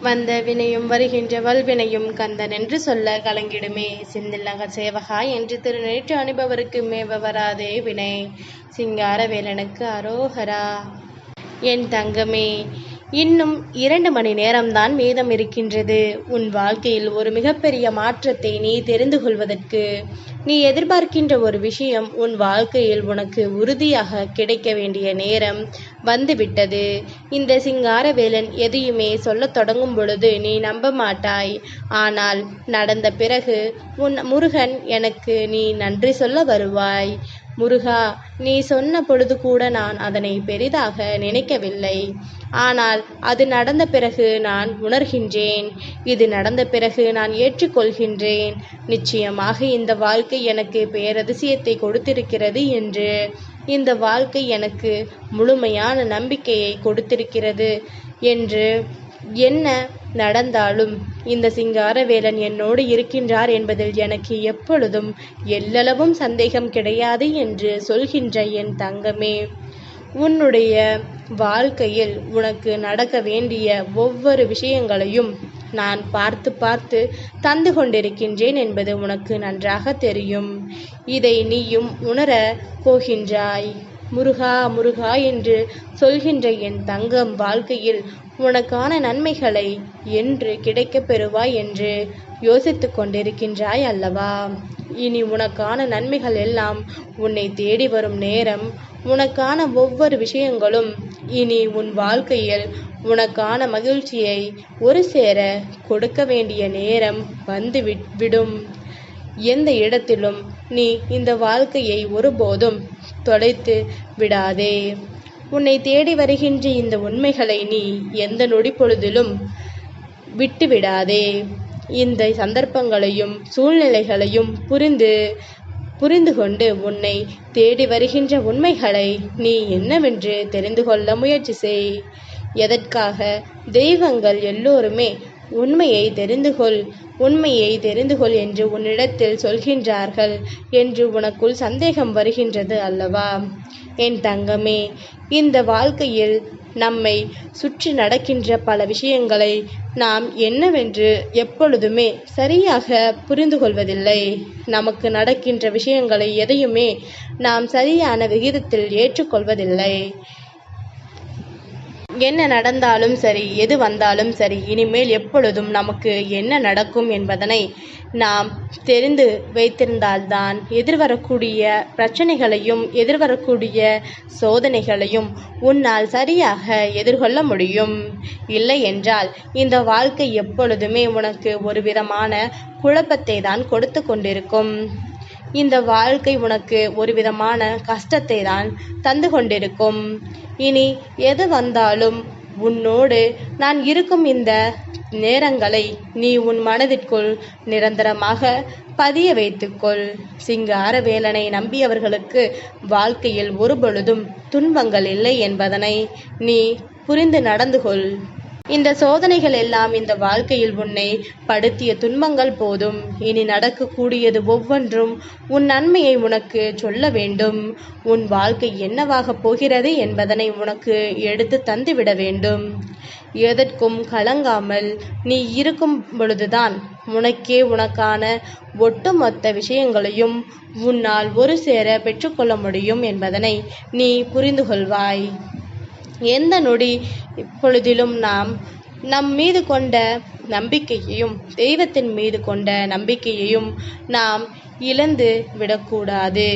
வந்த வினையும் வருகின்ற வல்வினையும் கந்தன் என்று சொல்ல கலங்கிடுமே. செந்தில் நகர் சேவகா என்று திருநெற்று அணிபவருக்கு மேவ வராதே வினை. சிங்கார வேலனுக்கு அரோகரா. என் தங்கமே இன்னும் இரண்டு மணி நேரம்தான் மீதம் இருக்கின்றது. உன் வாழ்க்கையில் ஒரு மிகப்பெரிய மாற்றத்தை நீ தெரிந்து கொள்வதற்கு நீ எதிர்பார்க்கின்ற ஒரு விஷயம் உன் வாழ்க்கையில் உனக்கு உறுதியாக கிடைக்க வேண்டிய நேரம் வந்துவிட்டது. இந்த சிங்காரவேலன் எதையுமே சொல்லத் தொடங்கும் பொழுது நீ நம்ப மாட்டாய். ஆனால் நடந்த பிறகு உன் முருகன் எனக்கு நீ நன்றி சொல்ல வருவாய். முருகா நீ சொன்ன பொழுது கூட நான் அதனை பெரிதாக நினைக்கவில்லை. ஆனால் அது நடந்த பிறகு நான் உணர்கின்றேன். இது நடந்த பிறகு நான் ஏற்றுக்கொள்கின்றேன். நிச்சயமாக இந்த வாழ்க்கை எனக்கு பேரதிசயத்தை கொடுத்திருக்கிறது என்று. இந்த வாழ்க்கை எனக்கு முழுமையான நம்பிக்கையை கொடுத்திருக்கிறது என்று என்ன நடந்தாலும் இந்த சிங்காரவேலன் என்னோடு இருக்கின்றார் என்பதில் எனக்கு எப்பொழுதும் எல்லளவும் சந்தேகம் கிடையாது என்று சொல்கின்ற என் தங்கமே. உன்னுடைய வாழ்க்கையில் உனக்கு நடக்க வேண்டிய ஒவ்வொரு விஷயங்களையும் நான் பார்த்து பார்த்து தந்து கொண்டிருக்கின்றேன் என்பது உனக்கு நன்றாக தெரியும். இதை நீயும் உணர போகின்றாய். முருகா முருகா என்று சொல்கின்ற என் தங்கம் வாழ்க்கையில் உனக்கான நன்மைகளை என்று கிடைக்கப் பெறுவாய் என்று யோசித்து கொண்டிருக்கின்றாய் அல்லவா? இனி உனக்கான நன்மைகள் எல்லாம் உன்னை தேடி வரும் நேரம் உனக்கான ஒவ்வொரு விஷயங்களும் இனி உன் வாழ்க்கையில் உனக்கான மகிழ்ச்சியை ஒரு சேர கொடுக்க வேண்டிய நேரம் வந்து விடும். எந்த இடத்திலும் நீ இந்த வாழ்க்கையை ஒருபோதும் தொலைத்து விடாதே. உன்னை தேடி வருகின்ற இந்த உண்மைகளை நீ எந்த நொடி பொழுதிலும் விட்டுவிடாதே இந்த சந்தர்ப்பங்களையும் சூழ்நிலைகளையும் புரிந்து புரிந்து கொண்டு உன்னை தேடி வருகின்ற உண்மைகளை நீ என்னவென்று தெரிந்து கொள்ள முயற்சி செய். எதற்காக? தெய்வங்கள் எல்லோருமே உண்மையை தெரிந்து கொள் உண்மையை தெரிந்து கொள் என்று உன்னிடத்தில் சொல்கின்றார்கள் என்று உனக்குள் சந்தேகம் வருகின்றது அல்லவா? என் தங்கமே இந்த வாழ்க்கையில் நம்மை சுற்றி நடக்கின்ற பல விஷயங்களை நாம் என்னவென்று எப்பொழுதுமே சரியாக புரிந்து கொள்வதில்லை. நமக்கு நடக்கின்ற விஷயங்களை எதையுமே நாம் சரியான விகிதத்தில் ஏற்றுக்கொள்வதில்லை. என்ன நடந்தாலும் சரி எது வந்தாலும் சரி இனிமேல் எப்பொழுதும் நமக்கு என்ன நடக்கும் என்பதனை நாம் தெரிந்து வைத்திருந்தால்தான் எதிர்வரக்கூடிய பிரச்சனைகளையும் எதிர்வரக்கூடிய சோதனைகளையும் உன்னால் சரியாக எதிர்கொள்ள முடியும். இல்லை என்றால் இந்த வாழ்க்கை எப்பொழுதுமே உனக்கு ஒரு விதமான குழப்பத்தை தான் கொடுத்து கொண்டிருக்கும். இந்த வாழ்க்கை உனக்கு ஒரு விதமான கஷ்டத்தை தான் தந்து கொண்டிருக்கும். இனி எது வந்தாலும் உன்னோடு நான் இருக்கும் இந்த நேரங்களை நீ உன் மனதிற்குள் நிரந்தரமாக பதிய வைத்துக்கொள். சிங்கார வேலனை நம்பியவர்களுக்கு வாழ்க்கையில் ஒருபொழுதும் துன்பங்கள் இல்லை என்பதனை நீ புரிந்து நடந்து கொள் இந்த சோதனைகள் எல்லாம் இந்த வாழ்க்கையில் உன்னை படுத்திய துன்பங்கள் போதும். இனி நடக்கக்கூடியது ஒவ்வொன்றும் உன் நன்மையை உனக்கு சொல்ல வேண்டும். உன் வாழ்க்கை என்னவாகப் போகிறது என்பதனை உனக்கு எடுத்து தந்துவிட வேண்டும். எதற்கும் கலங்காமல் நீ இருக்கும் பொழுதுதான் உனக்கே உனக்கான ஒட்டுமொத்த விஷயங்களையும் உன்னால் ஒரு சேர பெற்றுக்கொள்ள முடியும் என்பதனை நீ புரிந்து கொள்வாய் எந்த நொடி இப்பொழுதிலும் நாம் நம் மீது கொண்ட நம்பிக்கையையும் தெய்வத்தின் மீது கொண்ட நம்பிக்கையையும் நாம் இழந்து விடக்கூடாது.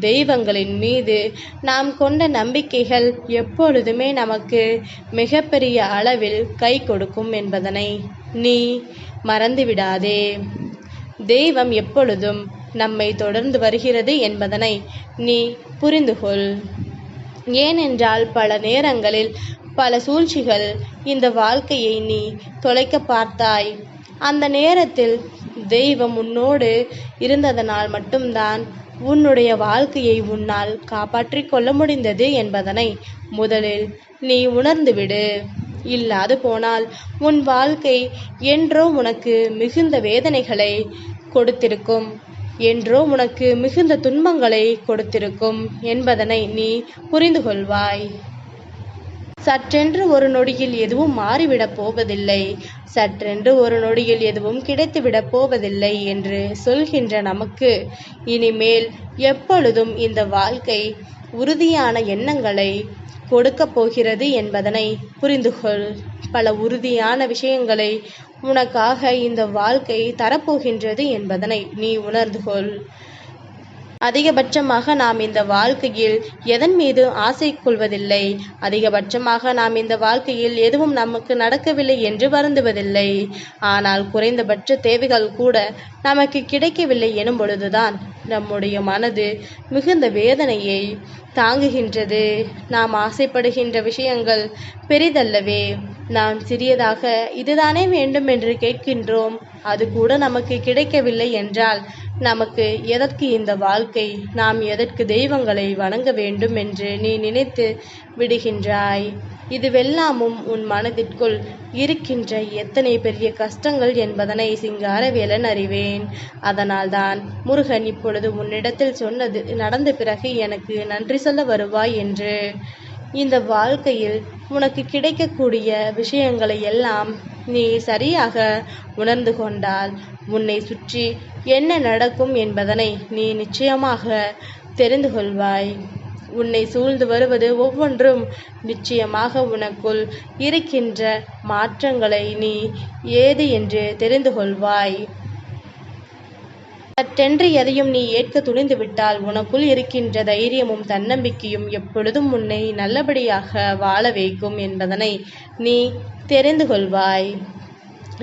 தெய்வங்களின் மீது நாம் கொண்ட நம்பிக்கைகள் எப்பொழுதுமே நமக்கு மிகப்பெரிய அளவில் கை கொடுக்கும் என்பதனை நீ மறந்துவிடாதே. தெய்வம் எப்பொழுதும் நம்மை தொடர்ந்து வருகிறது என்பதனை நீ புரிந்துகொள். ஏனென்றால் பல நேரங்களில் பல சூழ்ச்சிகள் இந்த வாழ்க்கையை நீ தொலைக்க பார்த்தாய். அந்த நேரத்தில் தெய்வம் உன்னோடு இருந்ததனால் மட்டும்தான் உன்னுடைய வாழ்க்கையை உன்னால் காப்பாற்றிக் கொள்ள முடிந்தது என்பதனை முதலில் நீ உணர்ந்துவிடு. இல்லாது போனால் உன் வாழ்க்கை என்றோ உனக்கு மிகுந்த வேதனைகளை கொடுத்திருக்கும். என்றோ உனக்கு மிகுந்த துன்பங்களை கொடுத்திருக்கும் என்பதனை நீ புரிந்து கொள்வாய். சற்றென்று ஒரு நொடியில் எதுவும் மாறிவிடப் போவதில்லை. சற்றென்று ஒரு நொடியில் எதுவும் கிடைத்துவிடப் போவதில்லை என்று சொல்கின்ற நமக்கு இனிமேல் எப்பொழுதும் இந்த வாழ்க்கை உறுதியான எண்ணங்களை கொடுக்கப் போகிறது என்பதனை புரிந்துகொள். பல உறுதியான விஷயங்களை உனக்காக இந்த வாழ்க்கை தரப்போகின்றது என்பதனை நீ உணர்ந்து கொள். அதிகபட்சமாக நாம் இந்த வாழ்க்கையில் எதன் மீது ஆசை கொள்வதில்லை? அதிகபட்சமாக நாம் இந்த வாழ்க்கையில் எதுவும் நமக்கு நடக்கவில்லை என்று வருந்துவதில்லை. ஆனால் குறைந்தபட்ச தேவைகள் கூட நமக்கு கிடைக்கவில்லை எனும் பொழுதுதான் நம்முடைய மனது மிகுந்த வேதனையை தாங்குகின்றது. நாம் ஆசைப்படுகின்ற விஷயங்கள் பெரிதல்லவே நாம் சிறியதாக இதுதானே வேண்டும் என்று கேட்கின்றோம் அது கூட நமக்கு கிடைக்கவில்லை என்றால் நமக்கு எதற்கு இந்த வாழ்க்கை? நாம் எதற்கு தெய்வங்களை வணங்க வேண்டும் என்று நீ நினைத்து விடுகின்றாய். இதுவெல்லாமும் உன் மனதிற்குள் இருக்கின்ற எத்தனை பெரிய கஷ்டங்கள் என்பதனை சிங்காரவேலன் அறிவேன். அதனால்தான் முருகன் இப்பொழுது உன்னிடத்தில் சொன்னது நடந்த பிறகு எனக்கு நன்றி சொல்ல வருவாய் என்று. இந்த வாழ்க்கையில் உனக்கு கிடைக்கக்கூடிய விஷயங்களை எல்லாம் நீ சரியாக உணர்ந்து கொண்டால் உன்னை சுற்றி என்ன நடக்கும் என்பதனை நீ நிச்சயமாக தெரிந்து கொள்வாய். உன்னை சூழ்ந்து வருவது ஒவ்வொன்றும் நிச்சயமாக உனக்குள் இருக்கின்ற மாற்றங்களை நீ ஏது என்று தெரிந்து கொள்வாய். சட்டென்று எதையும் நீ ஏற்க துணிந்து விட்டால் உனக்குள் இருக்கின்ற தைரியமும் தன்னம்பிக்கையும் எப்பொழுதும் உன்னை நல்லபடியாக வாழ வைக்கும் என்பதனை நீ தெரிந்து கொள்வாய்.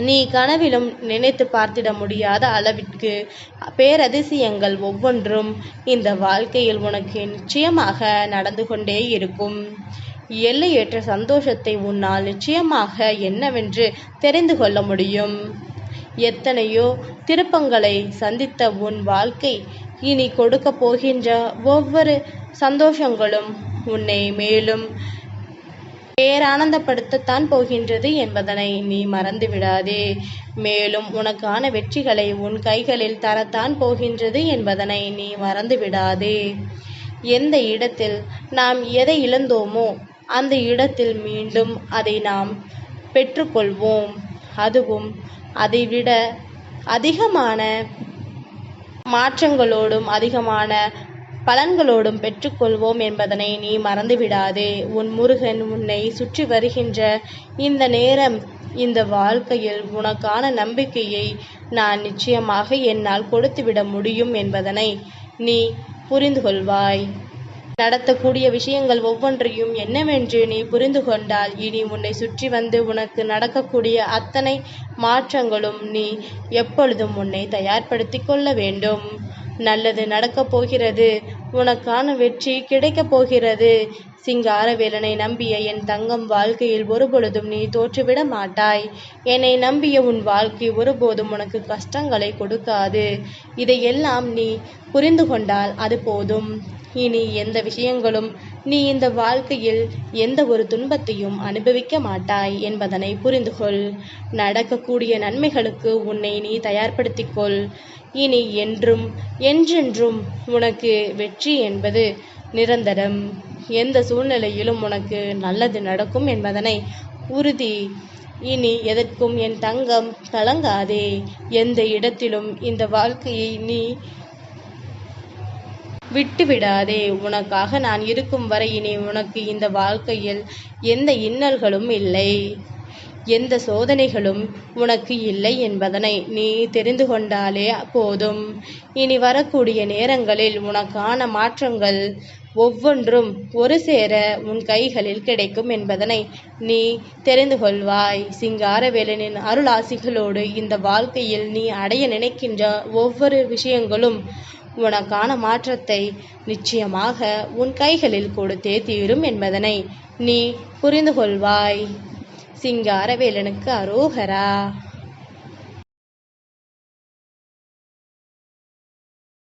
நீ கனவிலும் நினைத்து பார்த்திட முடியாத அளவிற்கு பேரதிசயங்கள் ஒவ்வொன்றும் இந்த வாழ்க்கையில் உனக்கு நிச்சயமாக நடந்து கொண்டே இருக்கும். எல்லையற்ற சந்தோஷத்தை உன்னால் நிச்சயமாக என்னவென்று தெரிந்து கொள்ள முடியும். எத்தனையோ திருப்பங்களை சந்தித்த உன் வாழ்க்கை இனி கொடுக்க போகின்ற ஒவ்வொரு சந்தோஷங்களும் உன்னை மேலும் பேரானந்தப்படுத்தத்தான் போகின்றது என்பதனை நீ மறந்து விடாதே மேலும் உனக்கான வெற்றிகளை உன் கைகளில் தரத்தான் போகின்றது என்பதனை நீ மறந்து விடாதே எந்த இடத்தில் நாம் எதை இழந்தோமோ அந்த இடத்தில் மீண்டும் அதை நாம் பெற்றுக்கொள்வோம். அதுவும் அதைவிட அதிகமான மாற்றங்களோடும் அதிகமான பலன்களோடும் பெற்றுக்கொள்வோம் என்பதனை நீ மறந்துவிடாதே. உன் முருகன் உன்னை சுற்றி வருகின்ற இந்த நேரம் இந்த வாழ்க்கையில் உனக்கான நம்பிக்கையை நான் நிச்சயமாக என்னால் கொடுத்துவிட முடியும் என்பதனை நீ புரிந்து கொள்வாய் நடத்தக்கூடிய விஷயங்கள் ஒவ்வொன்றையும் என்னவென்று நீ புரிந்து கொண்டால் இனி உன்னை சுற்றி வந்து உனக்கு நடக்கக்கூடிய அத்தனை மாற்றங்களும் நீ எப்பொழுதும் உன்னை தயார்படுத்தி கொள்ள வேண்டும். நல்லது நடக்கப் போகிறது உனக்கான வெற்றி கிடைக்கப் போகிறது சிங்காரவேலனை நம்பிய என் தங்கம் வாழ்க்கையில் ஒருபொழுதும் நீ தோற்றுவிட மாட்டாய். என்னை நம்பிய உன் வாழ்க்கை ஒருபோதும் உனக்கு கஷ்டங்களை கொடுக்காது. இதையெல்லாம் நீ புரிந்து கொண்டால் அது போதும். இனி எந்த விஷயங்களும் நீ இந்த வாழ்க்கையில் எந்த ஒரு துன்பத்தையும் அனுபவிக்க மாட்டாய் என்பதனை புரிந்துகொள் நடக்கக்கூடிய நன்மைகளுக்கு உன்னை நீ தயார்படுத்திக்கொள் இனி என்றும் என்றென்றும் உனக்கு வெற்றி என்பது நிரந்தரம். எந்த சூழ்நிலையிலும் உனக்கு நல்லது நடக்கும் என்பதனை உறுதி. இனி எதற்கும் என் தங்கம் கலங்காதே. எந்த இடத்திலும் இந்த வாழ்க்கையை நீ விட்டுவிடாதே. உனக்காக நான் இருக்கும் வரை இனி உனக்கு இந்த வாழ்க்கையில் எந்த இன்னல்களும் இல்லை. எந்த சோதனைகளும் உனக்கு இல்லை என்பதனை நீ தெரிந்து கொண்டாலே போதும். இனி வரக்கூடிய நேரங்களில் உனக்கான மாற்றங்கள் ஒவ்வொன்றும் ஒரு சேர உன் கைகளில் கிடைக்கும் என்பதனை நீ தெரிந்து கொள்வாய். சிங்காரவேலனின் அருளாசிகளோடு இந்த வாழ்க்கையில் நீ அடைய நினைக்கின்ற ஒவ்வொரு விஷயங்களும் உனக்கான மாற்றத்தை நிச்சயமாக உன் கைகளில் கொடுத்தே தீரும் என்பதனை நீ புரிந்து கொள்வாய். சிங்காரவேலனுக்கு அரோகரா.